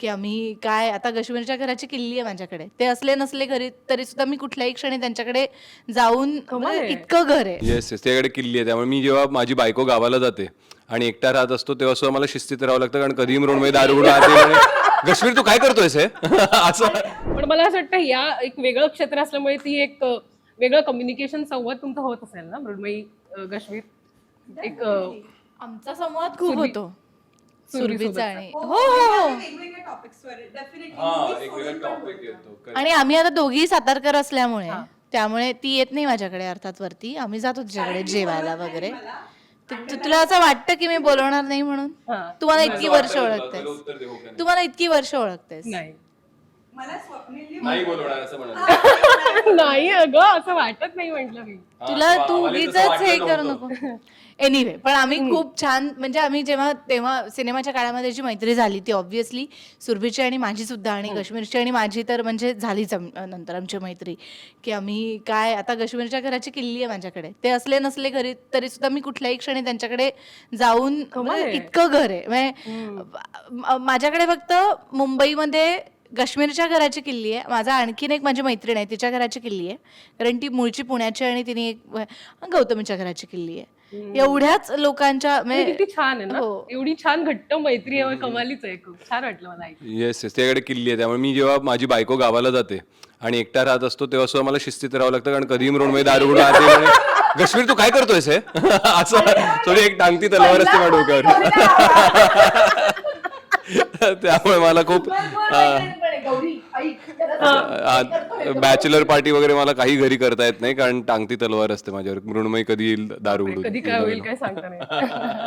की आम्ही काय आता गश्मीरच्या घराची किल्ली आहे माझ्याकडे. ते असले नसले घरी तरी सुद्धा मी कुठल्याही क्षणी त्यांच्याकडे जाऊन म्हणजे इतकं घर आहे. येस येस त्याकडे किल्ली आहे. त्यामुळे मी जेव्हा माझी बायको गावाला जाते आणि एकटा राहत असतो तेव्हा सुद्धा मला शिस्तीत राहावं लागतं कारण कधीही मृण्मयी दारू आत तू काय करतोयस हे? असं. पण मला असं वाटतं या एक वेगळं क्षेत्र असल्यामुळे ती एक वेगळं कम्युनिकेशन संवाद तुमचा होत असेल ना मृण्मयी अ, गश्मीर एक आमचा संवाद खूप होतो. सुरभीचा आणि हो हो हो वेगवेगळ्या टॉपिक्सवर डेफिनेटली हा एक वेगळा टॉपिक येतो आणि आम्ही आता दोघी सातारकर असल्यामुळे त्यामुळे ती येत नाही माझ्याकडे अर्थात वरती. आम्ही जातो तिच्याकडे जेवायला वगैरे. तु- तु- तुला असं वाटतं की मी बोलवणार नाही म्हणून? हा. तुम्हाला इतकी वर्ष ओळखतेस. उत्तर देऊ का तुम्हाला इतकी वर्ष ओळखतेस. नाही. मला स्वप्नील नाही बोलवणार असं म्हणाल नाही अगं असं वाटत नाही म्हटलं मी. तुला तू उगीच हे करू नको. एनिवे पण आम्ही खूप छान म्हणजे आम्ही जेव्हा तेव्हा सिनेमाच्या काळामध्ये जी मैत्री झाली ती ऑब्व्हियसली सुरभीची आणि माझी सुद्धा आणि काश्मीरची आणि माझी तर म्हणजे झालीच आम- नंतर आमची मैत्री. की आम्ही काय आता काश्मीरच्या घराची किल्ली आहे माझ्याकडे. ते असले नसले घरी तरी सुद्धा मी कुठल्याही क्षणी त्यांच्याकडे जाऊन म्हणजे इतकं घर आहे. म्हणजे माझ्याकडे फक्त मुंबईमध्ये काश्मीरच्या घराची किल्ली आहे. माझा आणखीन एक माझी मैत्रीण आहे तिच्या घराची किल्ली आहे. कारण ती मूळची पुण्याची आणि तिने एक गौतमीच्या घराची किल्ली आहे. एवढ्याच लोकांच्या म्हणजे किती छान आहे ना. हो. एवढी छान घट्ट मैत्री आहे कमालीच आहे. खूप छान वाटलं मला. येस येस त्याकडे किल्ली आहे. त्यामुळे मी जेव्हा माझी बायको गावाला जाते आणि एकटा राहत असतो तेव्हा सुद्धा मला शिस्तीत राहावं लागतं. कारण कधीही मृण्मयी दारू उघडून आत येईल आणि, गश्मीर तू काय करतोयस हे? असं थोडी एक टांगती तलवार असते माझ्या डोक्यावर. त्यामुळे मला खूप बॅचलर पार्टी वगैरे मला काही घरी करता येत नाही कारण टांगती तलवार असते माझ्यावर. मृण्मयी कधी येईल दारू कधी काय होईल काय सांगता नाही.